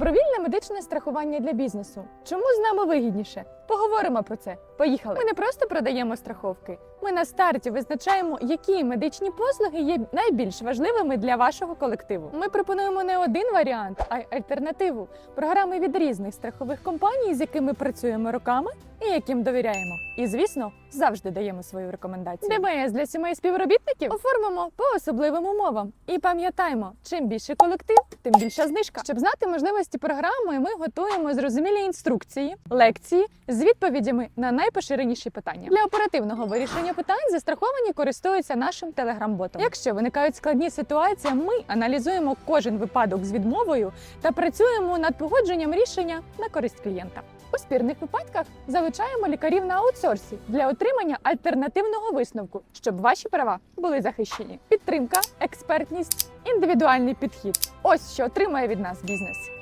Добровільне медичне страхування для бізнесу. Чому з нами вигідніше? Поговоримо про це. Поїхали. Ми не просто продаємо страховки. Ми на старті визначаємо, які медичні послуги є найбільш важливими для вашого колективу. Ми пропонуємо не один варіант, а й альтернативу. Програми від різних страхових компаній, з якими працюємо роками і яким довіряємо. І звісно, завжди даємо свою рекомендацію. ДМС для сімей співробітників оформимо по особливим умовам. І пам'ятаємо, чим більше колектив, тим більша знижка. Щоб знати можливості програми, ми готуємо зрозумілі інструкції, лекції з відповідями на найпоширеніші питання. Для оперативного вирішення питань застраховані користуються нашим телеграм-ботом. Якщо виникають складні ситуації, ми аналізуємо кожен випадок з відмовою та працюємо над погодженням рішення на користь клієнта. У спірних випадках залучаємо лікарів на аутсорсі для отримання альтернативного висновку, щоб ваші права були захищені. Підтримка, експертність, індивідуальний підхід. Ось що отримає від нас бізнес.